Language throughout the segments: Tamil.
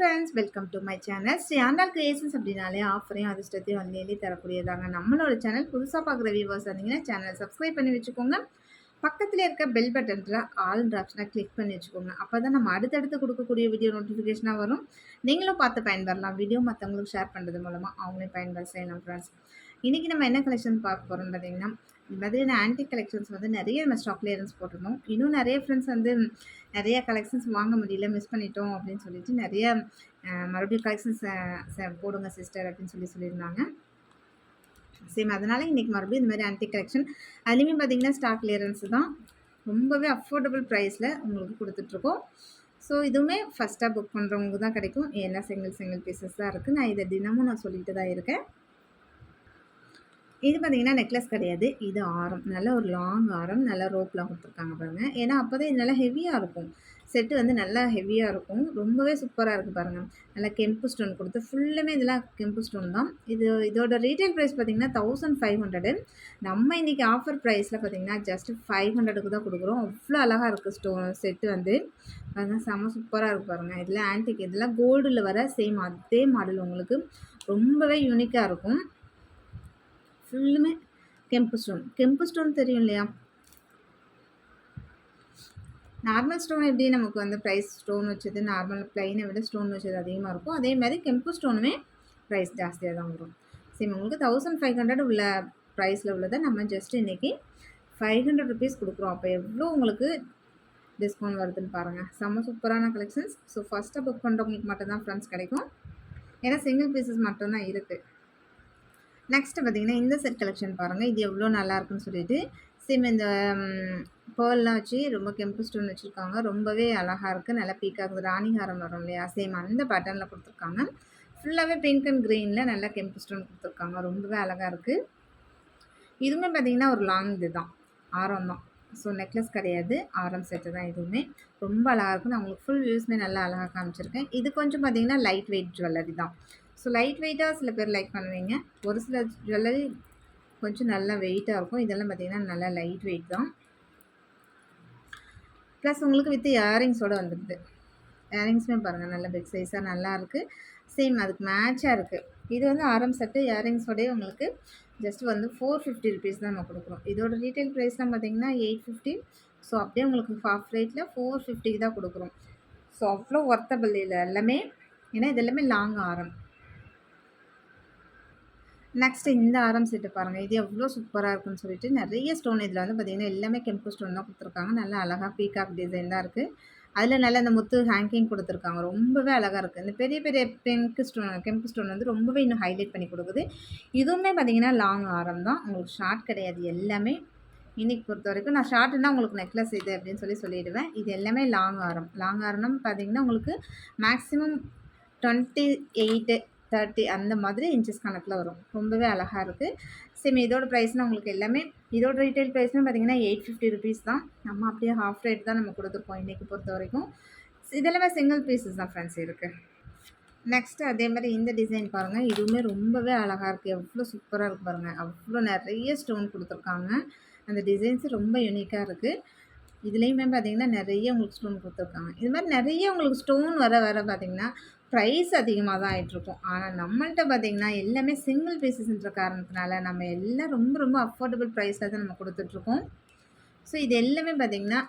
Friends welcome to my channel Sri creations அப்படின்னாலே ஆஃபரையும் அதிர்ஷ்டத்தையும் வந்து எழுதி தரக்கூடியதாங்க. நம்மளோட சேனல் புதுசாக பார்க்குற வியூவர்ஸ் இருந்தீங்கன்னா சேனலை சப்ஸ்கிரைப் பண்ணி வச்சுக்கோங்க. பக்கத்தில் இருக்க பெல் பட்டனில் ஆல் ஆப்ஷனை கிளிக் பண்ணி வச்சுக்கோங்க. அப்போ தான் நம்ம அடுத்தடுத்து கொடுக்கக்கூடிய வீடியோ நோட்டிஃபிகேஷனாக வரும். நீங்களும் பார்த்து பயன்பெறலாம். வீடியோ மற்றவங்களுக்கு ஷேர் பண்ணுறது மூலமாக அவங்களே பயன்பெற செய்யலாம் ஃப்ரெண்ட்ஸ் இன்றைக்கி நம்ம என்ன கலெக்ஷன் பார்க்க போகிறோம் பார்த்தீங்கன்னா மாதிரியான ஆன்டி கலெக்ஷன்ஸ் வந்து நிறைய நம்ம ஸ்டாக் கிளியரன்ஸ் போட்டிருந்தோம். இன்னும் நிறைய ஃப்ரெண்ட்ஸ் வந்து நிறைய கலெக்ஷன்ஸ் வாங்க முடியல மிஸ் பண்ணிட்டோம் அப்படின்னு சொல்லிட்டு நிறைய மறுபடியும் கலெக்ஷன்ஸ் போடுங்க சிஸ்டர் அப்படின்னு சொல்லி சொல்லியிருந்தாங்க. சேம் அதனால் இன்றைக்கி மறுபடியும் இந்த மாதிரி ஆன்டி கலெக்ஷன் அதுலேயுமே பார்த்தீங்கன்னா ஸ்டாக் கிளியரன்ஸ் தான். ரொம்பவே அஃபோர்டபுள் ப்ரைஸில் உங்களுக்கு கொடுத்துட்ருக்கோம். ஸோ இதுவுமே ஃபஸ்ட்டாக புக் பண்ணுறவங்களுக்கு தான் கிடைக்கும். எல்லாம் சிங்கிள் சிங்கிள் பீசஸ் தான் இருக்குது நான் இதை தினமும் நான் சொல்லிட்டு தான் இருக்கேன். இது பார்த்தீங்கன்னா நெக்லஸ் கிடையாது. இது ஆரம். நல்ல ஒரு லாங் ஆரம் நல்ல ரோப்லாம் கொடுத்துருக்காங்க பாருங்கள் ஏன்னா அப்போ தான் இது நல்லா ஹெவியாக இருக்கும். செட்டு வந்து நல்லா ஹெவியாக இருக்கும். ரொம்பவே சூப்பராக இருக்குது பாருங்கள் நல்லா கெம்பு ஸ்டோன் கொடுத்து ஃபுல்லுமே இதெல்லாம் கெம்பு ஸ்டோன் தான். இது இதோட ரீட்டைல் ப்ரைஸ் பார்த்தீங்கன்னா தௌசண்ட் ஃபைவ் ஹண்ட்ரடு நம்ம இன்றைக்கி ஆஃபர் ப்ரைஸில் பார்த்தீங்கன்னா ஜஸ்ட் ஃபைவ் ஹண்ட்ரடுக்கு தான் கொடுக்குறோம். அவ்வளோ அழகாக இருக்குது ஸ்டோ செட்டு வந்து. பாருங்கள் செம்ம சூப்பராக இருக்குது பாருங்கள் இதில் ஆன்டிக் இதெல்லாம் கோல்டில் வர சேம் அதே மாடல் உங்களுக்கு. ரொம்பவே யூனிக்காக இருக்கும். ஃபுல்லுமே கெம்பு ஸ்டோன். கெம்பு ஸ்டோன் தெரியும் இல்லையா? நார்மல் ஸ்டோன் எப்படி நமக்கு வந்து ப்ரைஸ் ஸ்டோன் வச்சது? நார்மல் ப்ளைனை விட ஸ்டோன் வச்சது அதிகமாக இருக்கும். அதே மாதிரி கெம்பு ஸ்டோனுமே ப்ரைஸ் ஜாஸ்தியாக தான் வரும். சரி உங்களுக்கு தௌசண்ட் ஃபைவ் ஹண்ட்ரட் உள்ள ப்ரைஸில் உள்ளதை நம்ம ஜஸ்ட் இன்றைக்கி ஃபைவ் ஹண்ட்ரட் ருபீஸ் கொடுக்குறோம். அப்போ எவ்வளோ உங்களுக்கு டிஸ்கவுண்ட் வருதுன்னு பாருங்கள் செம்ம சூப்பரான கலெக்ஷன்ஸ் ஸோ ஃபஸ்ட்டாக புக் பண்ணுறவங்களுக்கு மட்டும்தான் ஃப்ரெண்ட்ஸ் கிடைக்கும். ஏன்னா சிங்கிள் பீசஸ் மட்டும்தான் இருக்குது நெக்ஸ்ட்டு பார்த்தீங்கன்னா இந்த செட் கலெக்ஷன் பாருங்கள் இது எவ்வளோ நல்லா இருக்குன்னு சொல்லிட்டு. சேம் இந்த பேர்லாம் வச்சு ரொம்ப கெம்பு ஸ்டோன் வச்சுருக்காங்க. ரொம்பவே அழகாக இருக்குது நல்லா பீக்காக ராணிகாரம் வரும் இல்லையா? சேம் அந்த பேட்டர்னில் கொடுத்துருக்காங்க. ஃபுல்லாகவே பிங்க் அண்ட் க்ரீனில் நல்லா கெம்பு ஸ்டோன் கொடுத்துருக்காங்க. ரொம்பவே அழகாக இருக்குது இதுவுமே பார்த்தீங்கன்னா ஒரு லாங் இது தான். ஆரம் தான். ஸோ நெக்லஸ் கிடையாது. ஆரம் செட்டு தான் இதுவுமே ரொம்ப அழகாக இருக்கும் நான் உங்களுக்கு ஃபுல் வியூஸ்மே நல்லா அழகாக காமிச்சிருக்கேன். இது கொஞ்சம் பார்த்தீங்கன்னா லைட் வெயிட் ஜுவல்லரி தான். ஸோ லைட் வெயிட்டாக சில பேர் லைக் பண்ணுவீங்க. ஒரு சில ஜுவல்லரி கொஞ்சம் நல்லா வெயிட்டாக இருக்கும். இதெல்லாம் பார்த்தீங்கன்னா நல்லா லைட் வெயிட் தான். ப்ளஸ் உங்களுக்கு வித் இயரிங்ஸோடு வந்துடுது. இயரிங்ஸுமே பாருங்கள் நல்ல பிக் சைஸாக நல்லா இருக்குது சேம் அதுக்கு மேட்சாக இருக்குது இது வந்து ஆரம் செட்டு இயரிங்ஸோடய உங்களுக்கு ஜஸ்ட் வந்து ஃபோர் ஃபிஃப்டி ருபீஸ் தான் நம்ம கொடுக்குறோம். இதோட ரீட்டைல் ப்ரைஸ்லாம் பார்த்தீங்கன்னா எயிட் ஃபிஃப்டி ஸோ அப்படியே உங்களுக்கு ஹாஃப் ரேட்டில் ஃபோர் ஃபிஃப்டிக்கு தான் கொடுக்குறோம். ஸோ அவ்வளோ ஒர்த்தபிள் இல்லை எல்லாமே. ஏன்னா இது எல்லாமே லாங் ஆரம். நெக்ஸ்ட்டு இந்த ஆரம் செட்டு பாருங்கள் இது எவ்வளோ சூப்பராக இருக்குன்னு சொல்லிட்டு நிறைய ஸ்டோன் இதில் வந்து பார்த்திங்கன்னா எல்லாமே கெம்பு ஸ்டோன் தான் கொடுத்துருக்காங்க. நல்லா அழகாக பீகாக் டிசைன் தான் இருக்குது அதில் நல்லா இந்த முத்து ஹேங்கிங் கொடுத்துருக்காங்க. ரொம்பவே அழகாக இருக்குது இந்த பெரிய பெரிய பிங்க் ஸ்டோன் கெம்பு ஸ்டோன் வந்து ரொம்பவே இன்னும் ஹைலைட் பண்ணி கொடுக்குது. இதுவுமே பார்த்திங்கன்னா லாங் ஆரம் தான். உங்களுக்கு ஷார்ட் கிடையாது. எல்லாமே இன்றைக்கி பொறுத்த வரைக்கும் நான் ஷார்ட்னா உங்களுக்கு நெக்லஸ் இது அப்படின்னு சொல்லி சொல்லிடுவேன். இது எல்லாமே லாங் ஆரம். லாங் ஆரம்னு பார்த்தீங்கன்னா உங்களுக்கு மேக்ஸிமம் டுவெண்ட்டி எயிட்டு தேர்ட்டி அந்த மாதிரி இன்ச்சஸ் கணக்கில் வரும். ரொம்பவே அழகாக இருக்குது சேம் இதோட ப்ரைஸ்னால் உங்களுக்கு எல்லாமே இதோட ரீட்டைல் ப்ரைஸ்னு பார்த்தீங்கன்னா எயிட் ஃபிஃப்டி ருபீஸ் தான். நம்ம அப்படியே ஹாஃப் ரேட் தான் நம்ம கொடுத்துருக்கோம் இன்றைக்கி பொறுத்த வரைக்கும். இதெல்லாமே சிங்கிள் பீசஸ் தான் ஃப்ரெண்ட்ஸ் இருக்குது நெக்ஸ்ட்டு அதே மாதிரி இந்த டிசைன் பாருங்கள் இதுவுமே ரொம்பவே அழகாக இருக்குது எவ்வளோ சூப்பராக இருக்குது பாருங்கள் அவ்வளோ நிறைய ஸ்டோன் கொடுத்துருக்காங்க. அந்த டிசைன்ஸ் ரொம்ப யூனிக்காக இருக்குது இதுலேயுமே பார்த்தீங்கன்னா நிறைய உங்களுக்கு ஸ்டோன் கொடுத்துருக்காங்க. இது மாதிரி நிறைய உங்களுக்கு ஸ்டோன் வர வர பார்த்தீங்கன்னா ப்ரைஸ் அதிகமாக தான் ஆகிட்ருக்கும் ஆனால் நம்மள்ட்ட பார்த்தீங்கன்னா எல்லாமே சிங்கிள் பீசஸ்ன்ற காரணத்தினால நம்ம எல்லாம் ரொம்ப ரொம்ப அஃபோர்டபுள் ப்ரைஸில் தான் நம்ம கொடுத்துட்ருக்கோம் ஸோ இது எல்லாமே பார்த்தீங்கன்னா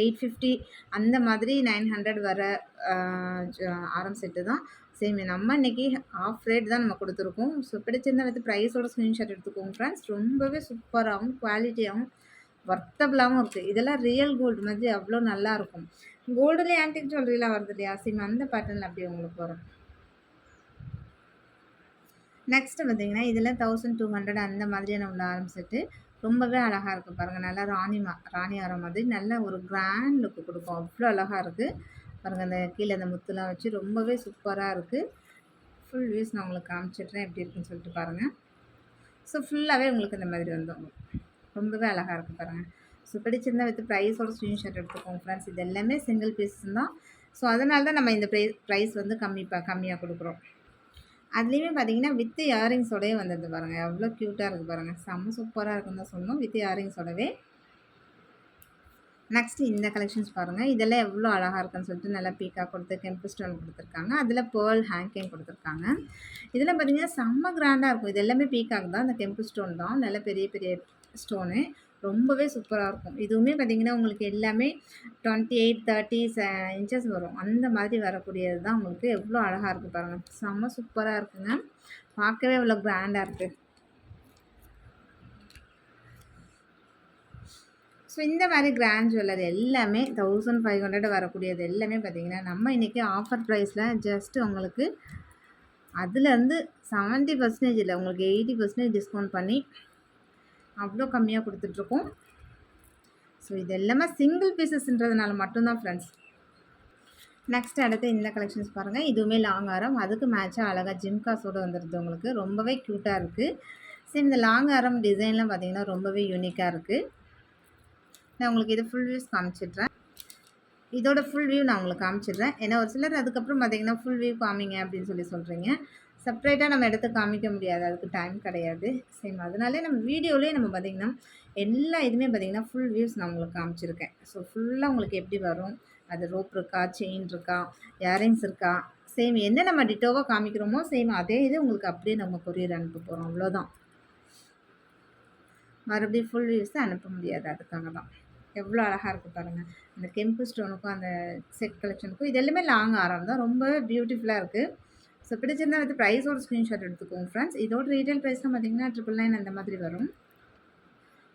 எயிட் ஃபிஃப்டி அந்த மாதிரி நைன் ஹண்ட்ரட் வர ஆரம் செட்டு தான். சேமி நம்ம இன்றைக்கி ஆஃப் ரேட் தான் நம்ம கொடுத்துருக்கோம். ஸோ பிடிச்சிருந்தால் வந்து ப்ரைஸோட ஸ்க்ரீன்ஷாட் எடுத்துக்கோங்க ஃப்ரெண்ட்ஸ் ரொம்பவே சூப்பராகவும் குவாலிட்டியாகவும் ஒர்த்தபிளாகவும் இருக்குது இதெல்லாம் ரியல் கோல்டு மாதிரி அவ்வளோ நல்லாயிருக்கும் கோல்டுலேயே ஆன்டிக் ஜுவல்லரிலாம் வருது இல்லையா சேம்? அந்த பேட்டர்னில் அப்படியே உங்களுக்கு வரும்? நெக்ஸ்ட்டு பார்த்தீங்கன்னா இதில் தௌசண்ட் டூ ஹண்ட்ரட் அந்த மாதிரியான உள்ள ஆரம்பிச்சிட்டு ரொம்பவே அழகாக இருக்குது பாருங்கள் நல்லா ராணி மா ராணி ஆரம் மாதிரி. நல்ல ஒரு கிராண்ட் லுக்கு கொடுக்கும். அவ்வளோ அழகாக இருக்குது பாருங்கள் அந்த கீழே அந்த முத்துலாம் வச்சு ரொம்பவே சூப்பராக இருக்குது ஃபுல் வியூஸ் நான் உங்களுக்கு காமிச்சிடுறேன். எப்படி இருக்குன்னு சொல்லிட்டு பாருங்கள் ஸோ ஃபுல்லாகவே உங்களுக்கு இந்த மாதிரி வந்துடும். ரொம்பவே அழகாக இருக்குது பாருங்கள் ஸோ பிடிச்சிருந்தா வித் ப்ரைஸோட ஸ்க்ரீன்ஷாட் எடுத்துக்கோங்க ஃப்ரெண்ட்ஸ் இது எல்லாமே சிங்கிள் பீஸ் தான். ஸோ அதனால தான் நம்ம இந்த ப்ரைஸ் ப்ரைஸ் வந்து கம்மி ப கம்மியாக கொடுக்குறோம். அதுலேயுமே பார்த்தீங்கன்னா வித் இயரிங்ஸோடயே வந்தது பாருங்கள் எவ்வளோ க்யூட்டாக இருக்குது பாருங்கள் செம்ம சூப்பராக இருக்குன்னு தான் சொன்னோம் வித் இயரிங்ஸோடவே நெக்ஸ்ட் இந்த கலெக்ஷன்ஸ் பாருங்கள் இதெல்லாம் எவ்வளோ அழகாக இருக்குன்னு சொல்லிட்டு நல்லா பீக்காக கொடுத்து கெம்பு ஸ்டோன் கொடுத்துருக்காங்க. அதில் பேர்ல் ஹேங்கிங் கொடுத்துருக்காங்க. இதில் பார்த்தீங்கன்னா செம்ம கிராண்டாக இருக்கும். இது எல்லாமே பீக்காக தான் அந்த கெம்பு ஸ்டோன் தான். நல்ல பெரிய பெரிய ஸ்டோனு ரொம்பவே சூப்பராக இருக்கும். இதுவுமே பார்த்தீங்கன்னா உங்களுக்கு எல்லாமே டுவெண்ட்டி எயிட் தேர்ட்டி இன்ச்சஸ் வரும். அந்த மாதிரி வரக்கூடியது தான் உங்களுக்கு எவ்வளோ அழகாக இருக்குது பாருங்கள் செம்ம சூப்பராக இருக்குங்க. பார்க்கவே இவ்வளோ கிராண்டாக இருக்குது ஸோ இந்த மாதிரி கிராண்ட் ஜுவல்லர் எல்லாமே தௌசண்ட் ஃபைவ் ஹண்ட்ரட் வரக்கூடியது எல்லாமே பார்த்தீங்கன்னா நம்ம இன்றைக்கி ஆஃபர் ப்ரைஸில் ஜஸ்ட்டு உங்களுக்கு அதுலேருந்து செவன்ட்டி பர்சன்டேஜ் இல்லை உங்களுக்கு எயிட்டி பர்சன்டேஜ் டிஸ்கவுண்ட் பண்ணி அவ்வளோ கம்மியாக கொடுத்துட்ருக்கோம். ஸோ இது எல்லாமே சிங்கிள் பீசஸ்ன்றதுனால மட்டும்தான் ஃப்ரெண்ட்ஸ் நெக்ஸ்ட் அடுத்து இந்த கலெக்ஷன்ஸ் பாருங்கள் இதுவுமே லாங் ஆரம் அதுக்கு மேட்சாக அழகாக ஜிம்காஸோடு வந்துடுது உங்களுக்கு. ரொம்பவே க்யூட்டாக இருக்குது சரி இந்த லாங் ஆரம் டிசைன்லாம் பார்த்திங்கன்னா ரொம்பவே யூனிக்காக இருக்குது நான் உங்களுக்கு இது ஃபுல் வியூஸ் காமிச்சிடுறேன். இதோட ஃபுல் வியூ நான் உங்களுக்கு காமிச்சிடுறேன். ஏன்னா ஒரு சிலர் அதுக்கப்புறம் பார்த்திங்கன்னா ஃபுல் வியூ காமிங்க அப்படின்னு சொல்லி சொல்கிறீங்க செப்ரேட்டாக நம்ம எடுத்து காமிக்க முடியாது. அதுக்கு டைம் கிடையாது. சேம் அதனாலே நம்ம வீடியோலேயே நம்ம பார்த்திங்கன்னா எல்லா இதுவுமே பார்த்திங்கன்னா ஃபுல் வியூஸ் நான் உங்களுக்கு காமிச்சிருக்கேன். ஸோ ஃபுல்லாக உங்களுக்கு எப்படி வரும்? அது ரோப் இருக்கா? செயின் இருக்கா? இயரிங்ஸ் இருக்கா? சேம் என்ன நம்ம டிட்டோவாக காமிக்கிறோமோ சேம் அதே இது உங்களுக்கு அப்படியே நம்ம கொரியர் அனுப்ப போகிறோம் அவ்வளோதான் மறுபடியும் ஃபுல் வியூஸை அனுப்ப முடியாது. அதுக்காக தான். எவ்வளோ அழகாக இருக்குது பாருங்கள் அந்த கெம்பு ஸ்டோனுக்கும் அந்த செட் கலெக்ஷனுக்கும் இது எல்லாமே லாங் ஆரம் தான். ரொம்ப பியூட்டிஃபுல்லாக இருக்குது ஸோ பிடிச்சிருந்தா வந்து ப்ரைஸோட ஸ்க்ரீன்ஷாட் எடுத்துக்கோங்க ஃப்ரெண்ட்ஸ் இதோட ரீட்டைல் ப்ரைஸ்லாம் பார்த்தீங்கன்னா ட்ரிபிள் நைன் அந்த மாதிரி வரும்.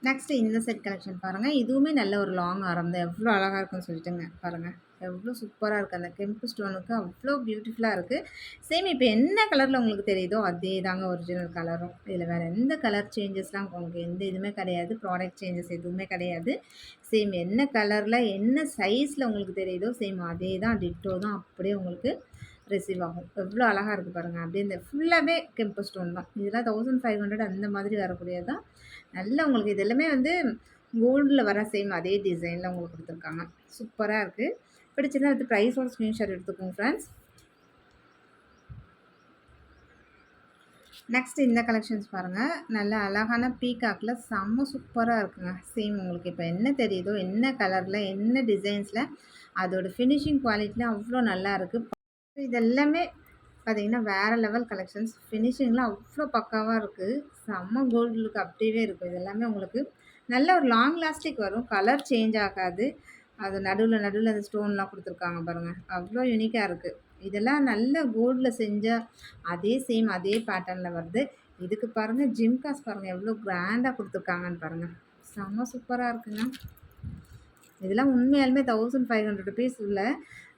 நெக்ஸ்ட்டு இந்த செட் கலெக்ஷன் பாருங்கள் இதுவுமே நல்ல ஒரு லாங் ஆரம் தான். எவ்வளோ அழகாக இருக்குன்னு சொல்லிட்டுங்க பாருங்கள் எவ்வளோ சூப்பராக இருக்குது அந்த கெம்பு ஸ்டோனுக்கு அவ்வளோ பியூட்டிஃபுல்லாக இருக்குது சேம் இப்போ என்ன கலரில் உங்களுக்கு தெரியுதோ அதே தாங்க ஒரிஜினல் கலரும் இதில் வேறு எந்த கலர் சேஞ்சஸ்லாம் உங்களுக்கு எந்த இதுவுமே கிடையாது. ப்ராடக்ட் சேஞ்சஸ் எதுவுமே கிடையாது. சேம் என்ன கலரில் என்ன சைஸில் உங்களுக்கு தெரியுதோ சேம் அதே தான் டிட்டோ தான். அப்படியே உங்களுக்கு ரிசீவ் ஆகும். எவ்வளோ அழகாக இருக்குது பாருங்கள் அப்படியே இந்த ஃபுல்லாகவே கெம்பு ஸ்டோன் தான். இதெல்லாம் தௌசண்ட் ஃபைவ் ஹண்ட்ரட் அந்த மாதிரி வரக்கூடியது தான். நல்லா உங்களுக்கு இது எல்லாமே வந்து கோல்டில் வர சேம் அதே டிசைனில் உங்களுக்கு கொடுத்துருக்காங்க. சூப்பராக இருக்குது பிடிச்சிருந்தா அது ப்ரைஸோட ஸ்க்ரீன்ஷாட் எடுத்துக்கோங்க ஃப்ரெண்ட்ஸ் நெக்ஸ்ட் இந்த கலெக்ஷன்ஸ் பாருங்கள் நல்ல அழகான பீகாக்கில் செம்ம சூப்பராக இருக்குங்க. சேம் உங்களுக்கு இப்போ என்ன தெரியுதோ என்ன கலரில் என்ன டிசைன்ஸில் அதோட ஃபினிஷிங் குவாலிட்டியில் அவ்வளோ நல்லா இருக்குது இதெல்லாமே பார்த்தீங்கன்னா வேறு லெவல் கலெக்ஷன்ஸ் ஃபினிஷிங்லாம் அவ்வளோ பக்காவாக இருக்குது செம்ம கோல்டு லுக் அப்படியே இருக்கும். இது எல்லாமே உங்களுக்கு நல்ல ஒரு லாங் லாஸ்டிக் வரும். கலர் சேஞ்ச் ஆகாது. அது நடுவில் நடுவில் அந்த ஸ்டோன்லாம் கொடுத்துருக்காங்க பாருங்கள் அவ்வளோ யூனிக்காக இருக்குது இதெல்லாம் நல்ல கோல்டில் செஞ்சால் அதே சேம் அதே பேட்டர்னில் வருது. இதுக்கு பாருங்கள் ஜிம்காஸ் பாருங்கள் எவ்வளோ கிராண்டாக கொடுத்துருக்காங்கன்னு பாருங்கள் செம்ம சூப்பராக இருக்குங்க. இதெல்லாம் உண்மையாலுமே தௌசண்ட் ஃபைவ் ஹண்ட்ரட் ருபீஸ் உள்ள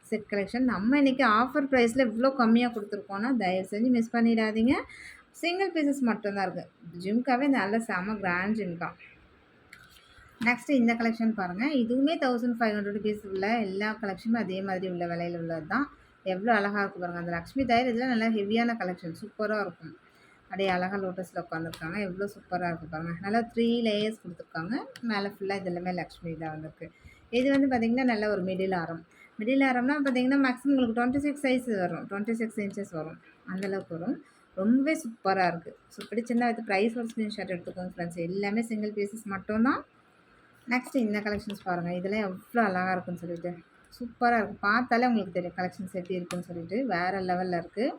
செட் கலெக்ஷன் நம்ம இன்றைக்கி ஆஃபர் ப்ரைஸில் இவ்வளோ கம்மியாக கொடுத்துருக்கோன்னா தயவு செஞ்சு மிஸ் பண்ணிடாதீங்க. சிங்கிள் பீசஸ் மட்டும்தான் இருக்குது ஜிம்காவே நல்ல செம கிராண்ட் ஜிம்கா. நெக்ஸ்ட்டு இந்த கலெக்ஷன் பாருங்கள் இதுவுமே தௌசண்ட் ஃபைவ் ஹண்ட்ரட் ருபீஸ் உள்ள எல்லா கலெக்ஷனுமே அதே மாதிரி உள்ள விலையில் உள்ளது தான் எவ்வளோ அழகாக இருக்கும் பாருங்கள் அந்த லக்ஷ்மி தயிர் இதெல்லாம் நல்லா ஹெவியான கலெக்ஷன் சூப்பராக இருக்கும். அப்படியே அழகாக லோட்டஸில் உட்காந்துருக்காங்க எவ்வளோ சூப்பராக இருக்குது பாருங்கள் நல்லா த்ரீ லேயர்ஸ் கொடுத்துருக்காங்க. மேலே ஃபுல்லாக இது எல்லாமே லக்ஷ்மி தான் வந்திருக்கு. இது வந்து பார்த்திங்கன்னா நல்ல ஒரு மிடில் ஆரம். மிடில் ஆரம்னா பார்த்திங்கன்னா மேக்ஸிமம் உங்களுக்கு டுவெண்ட்டி சிக்ஸ் சைஸ் வரும். டுவெண்ட்டி சிக்ஸ் இன்ச்சஸ் வரும் அந்தளவுக்கு வரும். ரொம்பவே சூப்பராக இருக்குது ஸோ பிடிச்சிருந்தா வந்து ப்ரைஸ் ஒரு ஸ்க்ரீன்ஷாட் எடுத்துக்கோங்க ஃப்ரெண்ட்ஸ் எல்லாமே சிங்கிள் பீசஸ் மட்டும்தான். நெக்ஸ்ட்டு இந்த கலெக்ஷன்ஸ் பாருங்கள் இதெல்லாம் எவ்வளோ அழகாக இருக்குன்னு சொல்லிட்டு. சூப்பராக இருக்கும் பார்த்தாலே உங்களுக்கு தெரியும் கலெக்ஷன்ஸ் எப்படி இருக்குன்னு சொல்லிட்டு. வேறு லெவலில் இருக்குது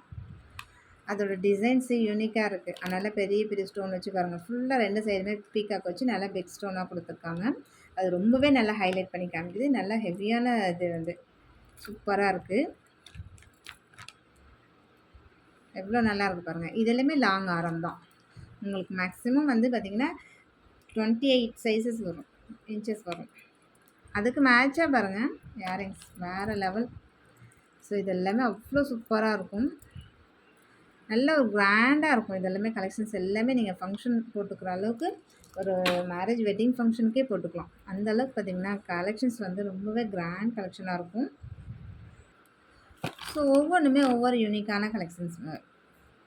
அதோட டிசைன்ஸு யூனிக்காக இருக்குது அதனால் பெரிய பெரிய ஸ்டோன் வச்சு பாருங்கள் ஃபுல்லாக ரெண்டு சைடுமே பீக்காக் வச்சு நல்லா பிக் ஸ்டோனாக கொடுத்துருக்காங்க. அது ரொம்பவே நல்லா ஹைலைட் பண்ணி காமிக்குது. நல்லா ஹெவியான இது வந்து. சூப்பராக இருக்குது எவ்வளோ நல்லா இருக்குது பாருங்கள் இது எல்லாமே லாங் ஆரம் தான். உங்களுக்கு மேக்ஸிமம் வந்து பார்த்திங்கன்னா டுவெண்ட்டி எயிட் சைஸஸ் வரும். இன்ச்சஸ் வரும். அதுக்கு மேட்சாக பாருங்கள் இயரிங்ஸ் வேறு லெவல் ஸோ இது எல்லாமே அவ்வளோ சூப்பராக இருக்கும். நல்ல ஒரு கிராண்டாக இருக்கும். இது எல்லாமே கலெக்ஷன்ஸ் எல்லாமே நீங்கள் ஃபங்க்ஷன் போட்டுக்கிற அளவுக்கு ஒரு மேரேஜ் வெட்டிங் ஃபங்க்ஷனுக்கே போட்டுக்கலாம். அந்த அளவுக்கு பார்த்திங்கன்னா கலெக்ஷன்ஸ் வந்து ரொம்பவே கிராண்ட் கலெக்ஷனாக இருக்கும். ஸோ ஒவ்வொன்றுமே ஒவ்வொரு யூனிக்கான கலெக்ஷன்ஸ்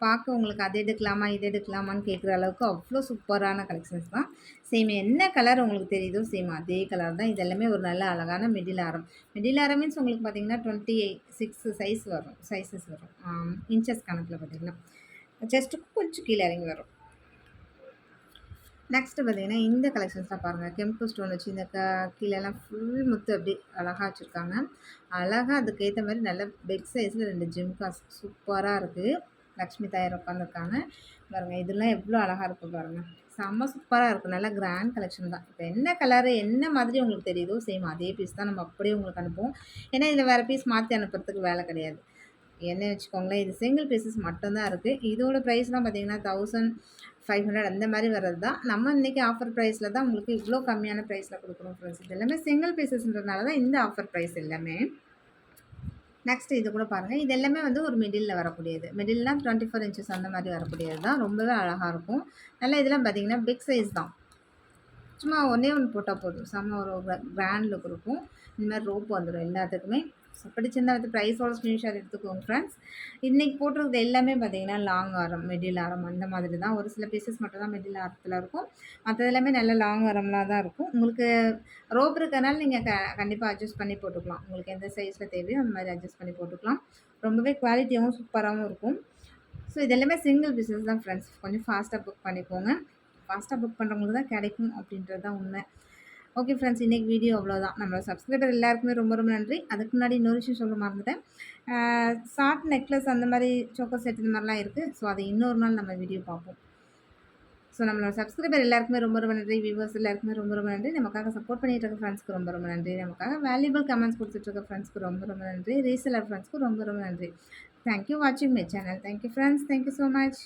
பார்க்க உங்களுக்கு அது எடுக்கலாமா இது எடுக்கலாமான்னு கேட்குற அளவுக்கு அவ்வளோ சூப்பரான கலெக்ஷன்ஸ் தான். சேம் என்ன கலர் உங்களுக்கு தெரியுதோ சேம் அதே கலர் தான். இதெல்லாமே ஒரு நல்ல அழகான மிடில் ஆரம். மிடில் ஆரம் மீன்ஸ் உங்களுக்கு பார்த்தீங்கன்னா டுவெண்ட்டி எயிட் சிக்ஸ் சைஸ் வரும். சைஸஸ் வரும் இன்ச்சஸ் கணக்கில் பார்த்தீங்கன்னா. செஸ்ட்டுக்கும் கொஞ்சம் கீழே இறங்கி வரும். நெக்ஸ்ட்டு பார்த்தீங்கன்னா, இந்த கலெக்ஷன்ஸ்லாம் பாருங்கள் கெம்பு ஸ்டோன் வச்சு இந்த க கீழெல்லாம் ஃபுல் முத்து அப்படி அழகா வச்சுருக்காங்க அழகாக அதுக்கேற்ற மாதிரி நல்ல பிக் சைஸ்ல 2 ஜிம்காஸ் சூப்பராக இருக்குது லக்ஷ்மி தாயார் உட்காந்துருக்காங்க. பாருங்கள் இதெல்லாம் எவ்வளோ அழகாக இருக்கும் பாருங்கள் செம்ம சூப்பராக இருக்கும் நல்லா கிராண்ட் கலெக்ஷன் தான். இப்போ என்ன கலரு, என்ன மாதிரி உங்களுக்கு தெரியுதோ, சேம் அதே பீஸ் தான் நம்ம அப்படியே உங்களுக்கு அனுப்புவோம். ஏன்னா, இதில் வேறு பீஸ் மாற்றி அனுப்புறதுக்கு வேலை கிடையாது. என்ன வச்சுக்கோங்களேன், இது சிங்கிள் பீசஸ் மட்டும்தான் இருக்குது இருக்கு. இதோட பிரைஸ்லாம் பார்த்தீங்கன்னா, 1500 அந்த மாதிரி வர்றது தான். நம்ம இன்றைக்கி ஆஃபர் ப்ரைஸில் தான் உங்களுக்கு இவ்வளோ கம்மியான ப்ரைஸில் கொடுக்குறோம் ஃப்ரெண்ட்ஸ். இது எல்லாமே சிங்கிள் பீசஸ்ன்றதுனால தான் இந்த ஆஃபர் ப்ரைஸ் எல்லாமே. நெக்ஸ்ட் இது கூட பாருங்கள் இது எல்லாமே வந்து ஒரு மிடில்ல வரக்கூடியது. மிடில்லாம் டுவெண்ட்டி ஃபோர் இன்ச்சஸ் அந்த மாதிரி வரக்கூடியது தான். ரொம்பவே அழகாக இருக்கும். நல்லா இதெல்லாம் பார்த்தீங்கன்னா, பிக் சைஸ் தான். சும்மா ஒன்றே ஒன்று போட்டால் போதும். செம்ம ஒரு க கிராண்ட் லுக் இருக்கும். இந்த மாதிரி ரோப் வந்துடும் எல்லாத்துக்குமே. பிடிச்சிருந்தா வந்து ப்ரைஸோட ஸ்க்ரீன்ஷாட் எடுத்துக்கோங்க ஃப்ரெண்ட்ஸ். இன்னைக்கு போட்டிருக்கிறது எல்லாமே பார்த்தீங்கன்னா, லாங் ஆரம், மிடில் ஆரம் அந்த மாதிரி தான். ஒரு சில பீசஸ் மட்டும் தான் மிடில் ஆரத்தில் இருக்கும். மற்றது எல்லாமே நல்ல லாங் ஆரம்லாம் தான் இருக்கும். உங்களுக்கு ரோப் இருக்கனால நீங்கள் க கண்டிப்பாக அட்ஜஸ்ட் பண்ணி போட்டுக்கலாம். உங்களுக்கு எந்த சைஸில் தேவையோ அந்த மாதிரி அட்ஜஸ்ட் பண்ணி போட்டுக்கலாம். ரொம்பவே குவாலிட்டியாகவும் சூப்பராகவும் இருக்கும். ஸோ இது எல்லாமே சிங்கிள் பீசஸ் தான் ஃப்ரெண்ட்ஸ். கொஞ்சம் ஃபாஸ்ட்டாக புக் பண்ணிக்கோங்க. ஃபாஸ்ட்டாக புக் பண்ணுறவங்களுக்கு தான் கிடைக்கும் அப்படின்றது தான் உண்மை. ஓகே ஃப்ரெண்ட்ஸ் இன்னைக்கு வீடியோ அவ்வளோதான். நம்மளோட சப்ஸ்கிரைபர் எல்லாருக்குமே ரொம்ப ரொம்ப நன்றி. அதுக்கு முன்னாடி இன்னொரு விஷயம் சொல்ல மறந்துட்டேன். ஷார்ட் நெக்லஸ் அந்த மாதிரி சோக்கர் செட் இந்த மாதிரிலாம் இருக்குது ஸோ அதை இன்னொரு நாள் நம்ம வீடியோ பார்ப்போம். ஸோ நம்மளோட சப்ஸ்கிரைபர் எல்லாருக்குமே ரொம்ப ரொம்ப நன்றி. வியூவர்ஸ் எல்லாருக்குமே ரொம்ப ரொம்ப நன்றி. நமக்காக சப்போர்ட் பண்ணிகிட்டு இருக்க ஃப்ரெண்ட்ஸ்க்கு ரொம்ப ரொம்ப நன்றி. நமக்காக வேல்யூபிள் கமெண்ட்ஸ் கொடுத்துட்ருக்க இருக்க ஃப்ரெண்ட்ஸ்க்கு ரொம்ப ரொம்ப நன்றி. ரீசெலர் ஃப்ரெண்ட்ஸ்க்கு ரொம்ப ரொம்ப நன்றி. தேங்க் யூ வாட்சிங் my channel. Thank you friends. Thank you so much.